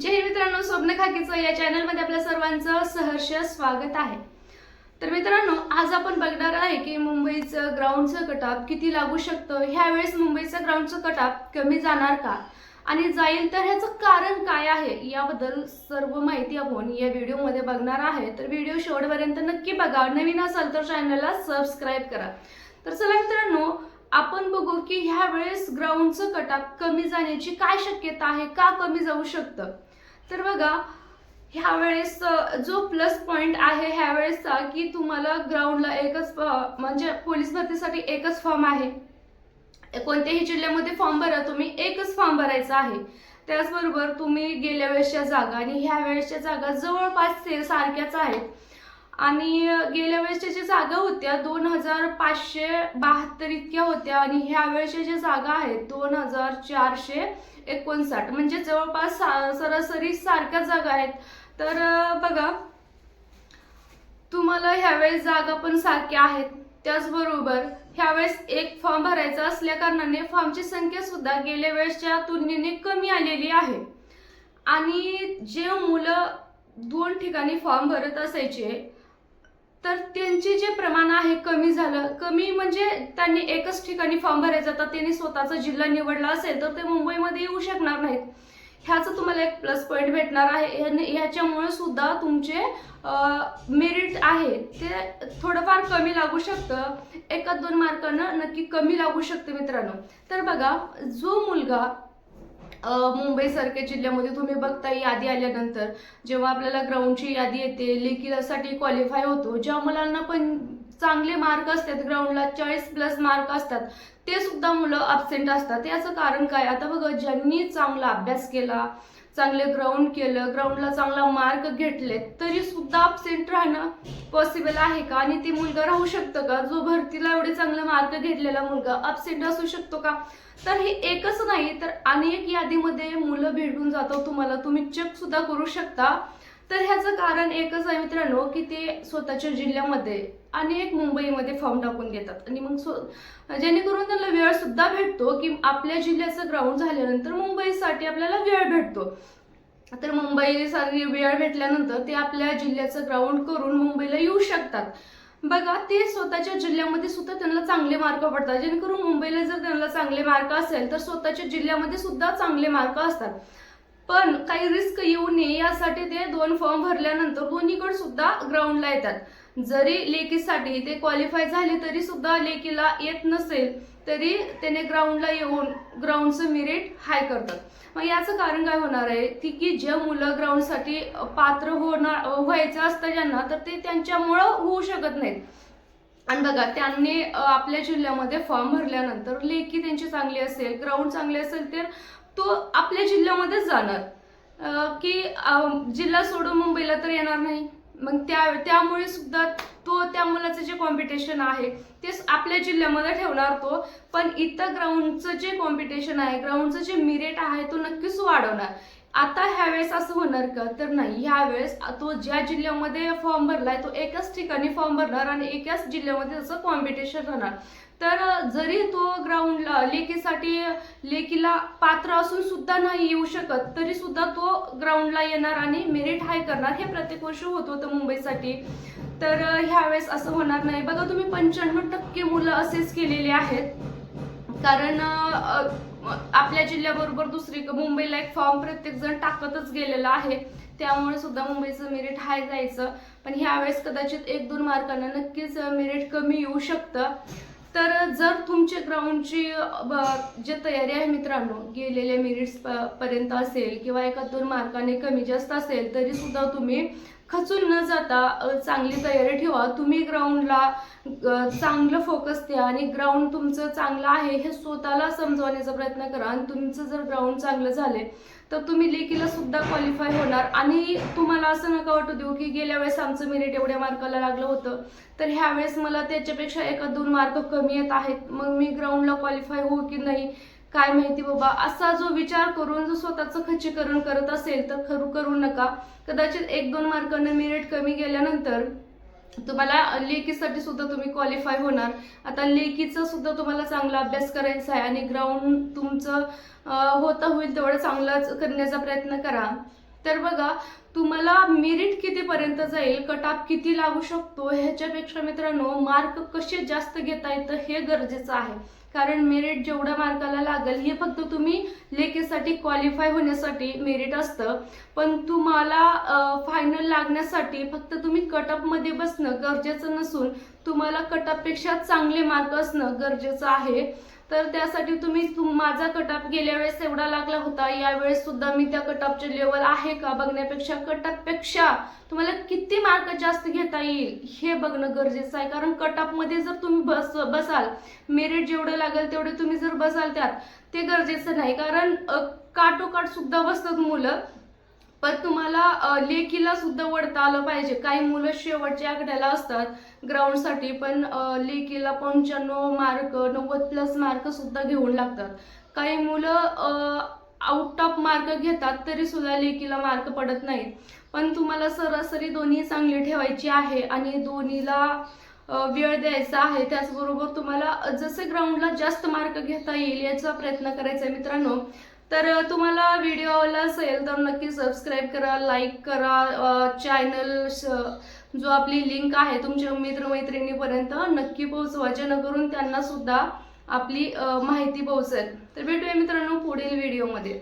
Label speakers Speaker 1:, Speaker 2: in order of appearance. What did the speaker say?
Speaker 1: जय मित्रांनो स्वप्न खाकीचं या चॅनलमध्ये आपल्या सर्वांचं सहर्ष स्वागत आहे. तर मित्रांनो आज आपण बघणार आहे की मुंबईचं ग्राउंडचं कटाप किती लागू शकतं? ह्यावेळेस मुंबईचं ग्राउंडचं कटाप कमी जाणार का? आणि जाईल तर ह्याचं कारण काय आहे? याबद्दल सर्व माहिती आपण या व्हिडिओमध्ये बघणार आहे. तर व्हिडिओ शेवटपर्यंत नक्की बघा. नवीन असाल तर चॅनलला सबस्क्राईब करा. तर चला मित्रांनो आपण बघू की ह्या वेळेस ग्राउंडचं कटाप कमी जाण्याची काय शक्यता आहे? का कमी जाऊ शकतं? तर बघा ह्या वेळेस जो प्लस पॉईंट आहे ह्या वेळेसचा की तुम्हाला ग्राउंडला एकच म्हणजे पोलीस भरतीसाठी एकच फॉर्म आहे. कोणत्याही जिल्ह्यामध्ये फॉर्म भरा तुम्ही एकच फॉर्म भरायचा आहे. त्याचबरोबर तुम्ही गेल्या वेळेसच्या जागा आणि ह्या वेळेसच्या जागा जवळपास सारख्याच आहेत. आणि गेल्या वेळेसच्या ज्या जागा होत्या दोन हजार पाचशे बहात्तर इतक्या होत्या आणि ह्या वेळेसच्या ज्या जागा आहेत दोन हजार चारशे एकोणसाठ. म्हणजे जवळपास सा- सरासरी सारख्या जागा आहेत. तर बघा तुम्हाला ह्यावेळेस जागा पण सारख्या आहेत. त्याचबरोबर ह्यावेळेस एक फॉर्म भरायचा असल्या कारणाने फॉर्मची संख्या सुद्धा गेल्या वेळेसच्या तुलनेने कमी आलेली आहे. आणि जे मुलं दोन ठिकाणी फॉर्म भरत असायचे तर त्यांचे जे प्रमाण आहे कमी झालं. कमी म्हणजे त्यांनी एकच ठिकाणी फॉर्म भरायचा तर त्यांनी स्वतःचा जिल्हा निवडला असेल तर ते मुंबईमध्ये येऊ शकणार नाहीत. ह्याचं तुम्हाला एक प्लस पॉईंट भेटणार आहे. ह्याच्यामुळे सुद्धा तुमचे मेरिट आहे. ते थोडंफार कमी लागू शकतं. एका दोन मार्कानं नक्की कमी लागू शकतं मित्रांनो. तर बघा जो मुलगा मुंबईसारख्या जिल्ह्यामध्ये तुम्ही बघता यादी आल्यानंतर जेव्हा आपल्याला ग्राउंडची यादी येते लेखीसाठी क्वालिफाय होतो ज्या मुलांना पण चांगले मार्क असतात ग्राउंडला चाळीस प्लस मार्क असतात ते सुद्धा मुलं अबसेंट असतात. याचं कारण काय? आता बघा ज्यांनी चांगला अभ्यास केला चांगले ग्राउंड केलं ग्राउंडला चांगला मार्क घेतले तरी सुद्धा अबसेंट राहणं पॉसिबल आहे का? आणि ते मुलगा राहू शकतं का? जो भरतीला एवढे चांगले मार्क घेतलेला मुलगा अबसेंट असू शकतो का? तर हे एकच नाही तर अनेक यादीमध्ये मुलं भेटून जातो तुम्हाला. तुम्ही चेक सुद्धा करू शकता. तर ह्याचं कारण एकच आहे मित्रांनो की ते स्वतःच्या जिल्ह्यामध्ये अनेक मुंबईमध्ये फॉर्म टाकून घेतात. आणि मग सो जेणेकरून त्यांना वेळ सुद्धा भेटतो की आपल्या जिल्ह्याचं ग्राउंड झाल्यानंतर मुंबईसाठी आपल्याला वेळ भेटतो. तर मुंबईसाठी वेळ भेटल्यानंतर ते आपल्या जिल्ह्याचं ग्राउंड करून मुंबईला येऊ शकतात. बघा ते स्वतःच्या जिल्ह्यामध्ये सुद्धा त्यांना चांगले मार्क पडतात. जेणेकरून मुंबईला जर त्यांना चांगले मार्क असेल तर स्वतःच्या जिल्ह्यामध्ये सुद्धा चांगले मार्क असतात. पण काही रिस्क येऊ नये यासाठी ते दोन फॉर्म भरल्यानंतर दोन्हीकडे सुद्धा ग्राउंडला येतात. जरी लेकीसाठी ते क्वालिफाय झाले तरी सुद्धा लेकीला येत नसेल तरी त्याने ग्राउंडला येऊन ग्राउंडचं मिरिट हाय करतात. मग याचं कारण काय होणार आहे? की की जे मुलं ग्राउंडसाठी पात्र होणार व्हायचं असतं ज्यांना तर ते त्यांच्यामुळं होऊ शकत नाहीत. आणि बघा त्यांनी आपल्या जिल्ह्यामध्ये फॉर्म भरल्यानंतर लेखी त्यांची चांगली असेल ग्राउंड चांगले असेल तर तो आपल्या जिल्ह्यामध्येच जाणार. की जिल्हा सोडून मुंबईला तर येणार नाही. मग त्या त्यामुळे सुद्धा तो त्या मुलाचं जे कॉम्पिटिशन आहे ते आपल्या जिल्ह्यामध्ये ठेवणार तो. पण इथं ग्राउंडचं जे कॉम्पिटिशन आहे ग्राउंडचं जे मिरेट आहे तो नक्कीच वाढवणार. आता ह्यावेळेस असं होणार का? तर नाही. ह्यावेळेस तो ज्या जिल्ह्यामध्ये फॉर्म भरलाय तो एकाच ठिकाणी फॉर्म भरणार आणि एकाच जिल्ह्यामध्ये त्याचं कॉम्पिटिशन राहणार. तर जरी तो ग्राउंडला लेकीसाठी लेकीला पात्र असून सुद्धा नाही येऊ शकत तरी सुद्धा तो ग्राउंडला येणार आणि मेरिट हाय करणार हे प्रत्येक वर्ष होत होतं मुंबईसाठी. तर ह्यावेळेस असं होणार नाही. बघा तुम्ही पंच्याण्णव टक्के मुलं असेच केलेले आहेत. कारण आपल्या जिल्ह्याबरोबर दुसरी मुंबईला एक फॉर्म प्रत्येक जण टाकतच गेलेला आहे. त्यामुळे सुद्धा मुंबईचं मेरिट हाय जायचं. पण ह्यावेळेस कदाचित एक दोन मार्कानं नक्कीच मेरिट कमी येऊ शकतं. तर जर तुमच्या ग्राउंडची जे तयारी आहे मित्रांनो गेलेल्या मेरिट्स पर्यंत असेल किंवा एका दोन मार्काने कमी जास्त असेल तरी सुद्धा तुम्ही खचून न जाता चांगली तयारी ठेवा. तुम्ही ग्राउंडला चांगलं फोकस द्या आणि ग्राउंड तुमचं चांगलं आहे हे स्वतःला समजवण्याचा प्रयत्न करा. आणि तुमचं जर ग्राउंड चांगलं झाले तर तुम्ही लेकीला सुद्धा क्वालिफाय होणार. आणि तुम्हाला असं नका वाटू देऊ की गेल्या वेळेस आमचं मेरिट एवढ्या मार्काला लागलं होतं. तर ह्यावेळेस मला त्याच्यापेक्षा एका दोन मार्क कमी येत आहेत. मग मी ग्राउंडला क्वालिफाय होऊ की नाही? काय माहिती बाबा? असा जो विचार करून जो स्वतःचं खच्चीकरण करत असेल तर खरू करू नका. कदाचित एक दोन मार्कानं मेरिट कमी गेल्यानंतर तुम्हाला लेखीसाठी सुद्धा तुम्ही क्वालिफाय होणार. आता लेखीचा सुद्धा तुम्हाला चांगला अभ्यास करायचा आहे आणि ग्राउंड तुमचं होता होईल तेवढं चांगलाच करण्याचा प्रयत्न करा. तर बघा तुम्हाला मेरिट कितीपर्यंत जाईल कटाप किती लागू शकतो ह्याच्यापेक्षा मित्रांनो मार्क कसे जास्त घेता येतं हे गरजेचं आहे. कारण मेरिट जेवढ्या मार्काला लागेल हे फक्त तुम्ही लेखेसाठी क्वालिफाय होण्यासाठी मेरिट असतं. पण तुम्हाला फायनल लागण्यासाठी फक्त तुम्ही कटअपमध्ये बसणं गरजेचं नसून तुम्हाला कटअपपेक्षा चांगले मार्क असणं गरजेचं आहे. तर त्यासाठी तुम्ही माझा कटअप गेल्या वेळेस एवढा लागला होता. यावेळेस सुद्धा मी त्या कटअपचे लेवल आहे का बघण्यापेक्षा कटअपपेक्षा तुम्हाला किती मार्क जास्त घेता येईल हे बघणं गरजेचं आहे. कारण कटअपमध्ये जर तुम्ही बस बसाल मेरिट जेवढं लागेल तेवढे तुम्ही जर बसाल त्यात ते गरजेचं नाही. कारण काटोकाट सुद्धा बसतात मुलं. पण तुम्हाला लेकीला सुद्धा वडता आलं पाहिजे. काही मुलं शेवटच्या आकड्याला असतात ग्राउंडसाठी पण लेकीला पंच्याण्णव मार्क नव्वद प्लस मार्क सुद्धा घेऊन लागतात. काही मुलं आउट ऑफ मार्क घेतात तरी सुद्धा लेकीला मार्क पडत नाहीत. पण तुम्हाला सरासरी दोन्ही चांगली ठेवायची आहे आणि दोन्हीला वेळ द्यायचा आहे. त्याचबरोबर तुम्हाला जसे ग्राउंडला जास्त मार्क घेता येईल याचा प्रयत्न करायचा आहे मित्रांनो. तर तुम्हाला व्हिडिओ आवडला असेल तर नक्की सबस्क्राईब करा लाईक करा. चॅनल जो आपली लिंक आहे तुमच्या मित्रमैत्रिणीपर्यंत नक्की पोहोचवा जेणेकरून त्यांना सुद्धा आपली माहिती पोहोचेल. तर भेटूया मित्रांनो पुढील व्हिडिओमध्ये